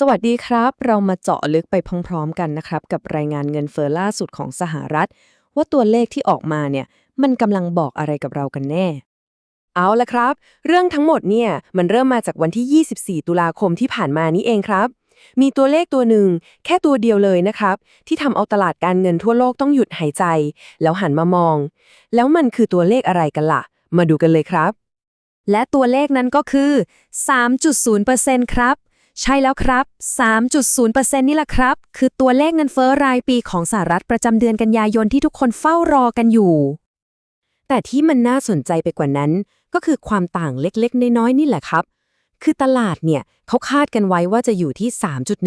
สวัสดีครับ เรามาเจาะลึกไปพร้อมๆกันนะครับ กับรายงานเงินเฟ้อล่าสุดของสหรัฐ ว่าตัวเลขที่ออกมาเนี่ยมันกำลังบอกอะไรกับเรากันแน่ เอาละครับ เรื่องทั้งหมดเนี่ยมันเริ่มมาจากวันที่ 24 ตุลาคมที่ผ่านมานี้เองครับ มีตัวเลขตัวหนึ่งแค่ตัวเดียวเลยนะครับ ที่ทำเอาตลาดการเงินทั่วโลกต้องหยุดหายใจ แล้วหันมามอง แล้วมันคือตัวเลขอะไรกันล่ะ มาดูกันเลยครับ และตัวเลขนั้นก็คือ 3.0%ครับ ใช่แล้วครับ 3.0%นี่แหละครับ คือตัวเลขเงินเฟ้อรายปีของสหรัฐประจำเดือนกันยายนที่ทุกคนเฝ้ารอกันอยู่ แต่ที่มันน่าสนใจไปกว่านั้น ก็คือความต่างเล็กๆ น้อยๆ นี่แหละครับ คือตลาดเนี่ยเขาคาดกันไว้ว่าจะอยู่ที่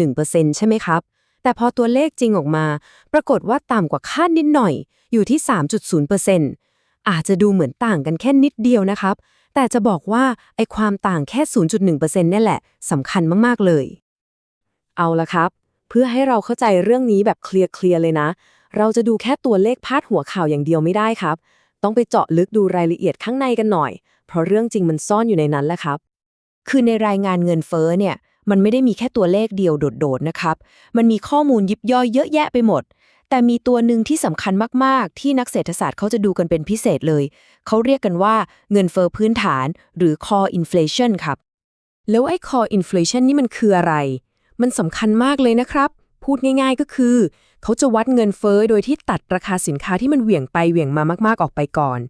3.1%ใช่ไหมครับ แต่พอตัวเลขจริงออกมา ปรากฏว่าต่ำกว่าคาดนิดหน่อย อยู่ที่ 3.0%อาจจะดูเหมือนต่างกันแค่นิดเดียวนะครับ แต่จะบอกว่าไอความต่างแค่ 0.1%เนี่ยแหละสำคัญมาก ๆ เลย เอาละครับ เพื่อให้เราเข้าใจเรื่องนี้แบบเคลียร์ๆเลยนะ เราจะดูแค่ตัวเลขพาดหัวข่าวอย่างเดียวไม่ได้ครับ ต้องไปเจาะลึกดูรายละเอียดข้างในกันหน่อย เพราะเรื่องจริงมันซ่อนอยู่ในนั้นแหละครับ คือในรายงานเงินเฟ้อเนี่ย มันไม่ได้มีแค่ตัวเลขเดียวโดดๆนะครับ มันมีข้อมูลยิบย่อยเยอะแยะไปหมด แต่มีตัวหนึ่งที่สำคัญมาก ๆ ที่นักเศรษฐศาสตร์เขาจะดูกันเป็นพิเศษเลย เขาเรียกกันว่าเงินเฟ้อพื้นฐานหรือ core inflation ครับ แล้วไอ้ core inflation นี่มันคืออะไร มันสำคัญมากเลยนะครับ พูดง่าย ๆ ก็คือ เขาจะวัดเงินเฟ้อโดยที่ตัดราคาสินค้าที่มันเหวี่ยงไปเหวี่ยงมามาก ๆ ออกไปก่อน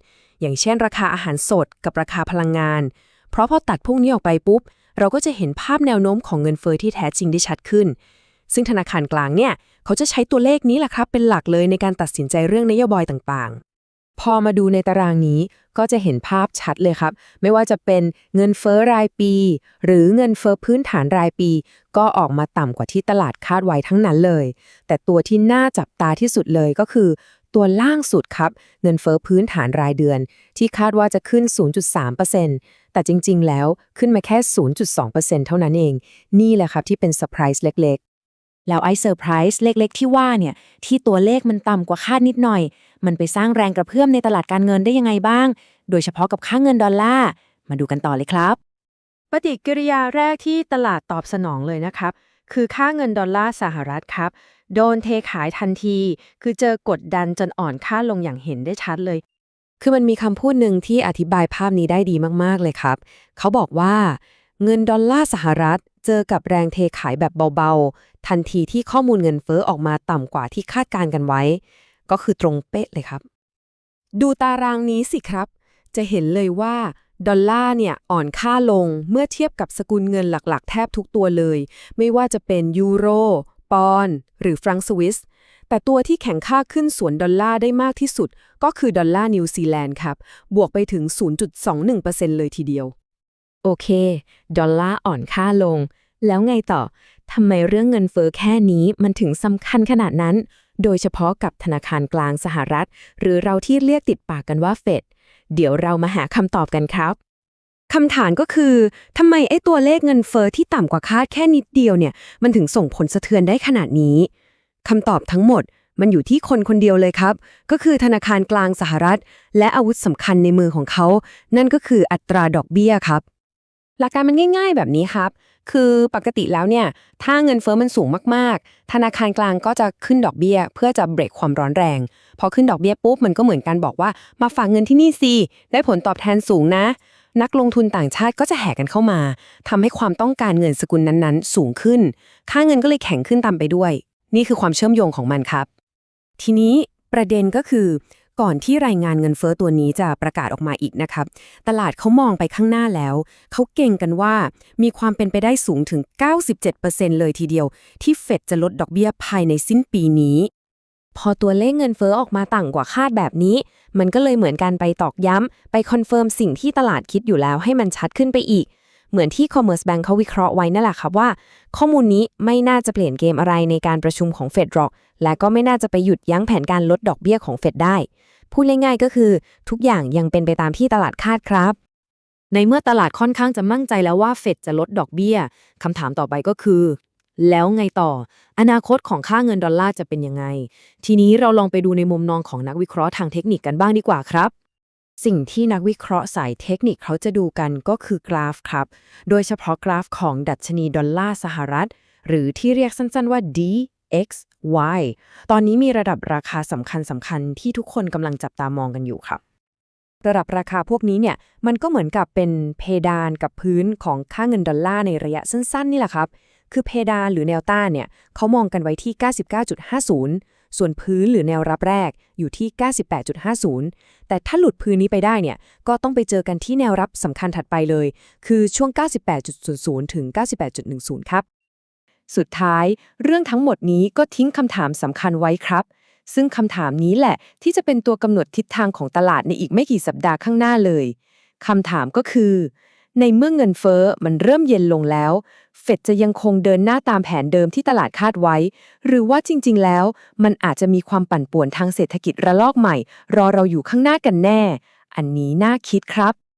อย่างเช่น ราคาอาหารสดกับราคาพลังงาน เพราะพอตัดพวกนี้ออกไปปุ๊บ เราก็จะเห็นภาพแนวโน้มของเงินเฟ้อที่แท้จริงได้ชัดขึ้น ซึ่งธนาคารกลางเนี่ย เขาจะใช้ตัวเลขนี้แหละครับ เป็นหลักเลยในการตัดสินใจเรื่องนโยบายต่างๆ พอมาดูในตารางนี้ก็จะเห็นภาพชัดเลยครับ ไม่ว่าจะเป็นเงินเฟ้อรายปี หรือเงินเฟ้อพื้นฐานรายปี ก็ออกมาต่ำกว่าที่ตลาดคาดไว้ทั้งนั้นเลย แต่ตัวที่น่าจับตาที่สุดเลยก็คือ ตัวล่างสุดครับ เงินเฟ้อพื้นฐานรายเดือน ที่คาดว่าจะขึ้น 0.3%แต่จริงๆ แล้วขึ้นมาแค่ 0.2%เท่านั้นเอง นี่แหละครับที่เป็นเซอร์ไพรส์เล็ก แล้วไอ้เซอร์ไพรส์เล็กๆ ที่ว่าเนี่ย ที่ตัวเลขมันต่ำกว่าคาดนิดหน่อย มันไปสร้างแรงกระเพื่อมในตลาดการเงินได้ยังไงบ้าง โดยเฉพาะกับค่าเงินดอลลาร์ มาดูกันต่อเลยครับ ปฏิกิริยาแรกที่ตลาดตอบสนองเลยนะครับ คือค่าเงินดอลลาร์สหรัฐครับ โดนเทขายทันที คือเจอกดดันจนอ่อนค่าลงอย่างเห็นได้ชัดเลย คือมันมีคำพูดหนึ่งที่อธิบายภาพนี้ได้ดีมากๆเลยครับ เขาบอกว่า เงินดอลลาร์สหรัฐ เจอกับแรงเทขายแบบเบาๆ ทันทีที่ข้อมูลเงินเฟ้อออกมาต่ำกว่าที่คาดการกันไว้ ก็คือตรงเป๊ะเลยครับ ดูตารางนี้สิครับ จะเห็นเลยว่า ดอลลาร์เนี่ยอ่อนค่าลงเมื่อเทียบกับสกุลเงินหลักๆ แทบทุกตัวเลย ไม่ว่าจะเป็นยูโร ปอนหรือฟรังสวิสแต่ตัวที่แข็งค่าขึ้นสวนดอลลาร์ได้มากที่สุด ก็คือดอลลาร์นิวซีแลนด์ครับ บวกไปถึง 0.21%เลยทีเดียว โอเค ดอลลาร์อ่อนค่าลง แล้วไงต่อทำไมเรื่องเงินเฟ้อแค่นี้มันถึงสำคัญขนาดนั้น โดยเฉพาะกับธนาคารกลางสหรัฐ หรือเราที่เรียกติดปากกันว่าเฟดเดี๋ยวเรามาหาคำตอบกันครับคำถามก็คือทำไมไอ้ตัวเลขเงินเฟอ้อที่ต่ำกว่าคาดแค่นิดเดียวเนี่ย มันถึงส่งผลสะเทือนได้ขนาดนี้คำตอบทั้งหมดมันอยู่ที่คนคนเดียวเลยครับ ก็คือธนาคารกลางสหรัฐ และอาวุธสำคัญในมือของเขา นั่นก็คืออัตราดอกเบี้ยครับ หลักการมันง่าย ๆ แบบนี้ครับ คือปกติแล้วเนี่ย ถ้าเงินเฟอ้อมันสูงมากๆ ธนาคารกลางก็จะขึ้นดอกเบี้ย เพื่อจะเบรกความร้อนแรง พอขึ้นดอกเบี้ยปุ๊บมันก็เหมือนกันบอกว่ามาฝากเงินที่นี่สิได้ผลตอบแทนสูงนะ นักลงทุนต่างชาติก็จะแห่กันเข้ามาทำให้ความต้องการเงินสกุลนั้นๆ สูงขึ้น ค่าเงินก็เลยแข็งขึ้นตามไปด้วย นี่คือความเชื่อมโยงของมันครับ ทีนี้ประเด็นก็คือ ก่อนที่รายงานเงินเฟ้อตัวนี้จะประกาศออกมาอีกนะครับ ตลาดเขามองไปข้างหน้าแล้ว เขาเก่งกันว่ามีความเป็นไปได้สูงถึง 97%เลยทีเดียว ที่เฟดจะลดดอกเบี้ยภายในสิ้นปีนี้ พอตัวเลขเงินเฟ้อออกมาต่ำกว่าคาดแบบนี้ มันก็เลยเหมือนกันไปตอกย้ำ ไปคอนเฟิร์มสิ่งที่ตลาดคิดอยู่แล้วให้มันชัดขึ้นไปอีก เหมือนที่ Commerce Bank เขาวิเคราะห์ไว้นั่นแหละครับว่า ข้อมูลนี้ไม่น่าจะเปลี่ยนเกมอะไรในการประชุมของเฟดหรอก และก็ไม่น่าจะไปหยุดยั้งแผนการลดดอกเบี้ยของเฟดได้ พูดง่ายๆก็คือ ทุกอย่างยังเป็นไปตามที่ตลาดคาดครับ ในเมื่อตลาดค่อนข้างจะมั่นใจแล้วว่าเฟดจะลดดอกเบี้ยคำถามต่อไปก็คือ แล้วไงต่อ อนาคตของค่าเงินดอลลาร์จะเป็นยังไง ทีนี้เราลองไปดูในมุมมองของนักวิเคราะห์ทางเทคนิคกันบ้างดีกว่าครับ สิ่งที่นักวิเคราะห์สายเทคนิคเขาจะดูกันก็คือกราฟครับ โดยเฉพาะกราฟของดัชนีดอลลาร์สหรัฐ หรือที่เรียกสั้นๆว่า DXY ตอนนี้มีระดับราคาสำคัญสำคัญๆที่ทุกคนกำลังจับตามองกันอยู่ครับ ระดับราคาพวกนี้เนี่ย มันก็เหมือนกับเป็นเพดานกับพื้นของค่าเงินดอลลาร์ในระยะสั้น ๆ นี่แหละครับ คือเพดานหรือแนวต้านเนี่ยเขามองกันไว้ที่ 99.50 ส่วนพื้นหรือแนวรับแรกอยู่ที่ 98.50 แต่ถ้าหลุดพื้นนี้ไปได้เนี่ย ก็ต้องไปเจอกันที่แนวรับสำคัญถัดไปเลย คือช่วง 98.00 ถึง 98.10 ครับ สุดท้ายเรื่องทั้งหมดนี้ก็ทิ้งคำถามสำคัญไว้ครับ ซึ่งคำถามนี้แหละที่จะเป็นตัวกำหนดทิศทางของตลาดในอีกไม่กี่สัปดาห์ข้างหน้าเลยคำถามก็คือ ในเมื่อเงินเฟ้อมันเริ่มเย็นลงแล้ว เฟดจะยังคงเดินหน้าตามแผนเดิมที่ตลาดคาดไว้ หรือว่าจริง ๆ แล้ว มันอาจจะมีความปั่นป่วนทางเศรษฐกิจระลอกใหม่ รอเราอยู่ข้างหน้ากันแน่ อันนี้น่าคิดครับ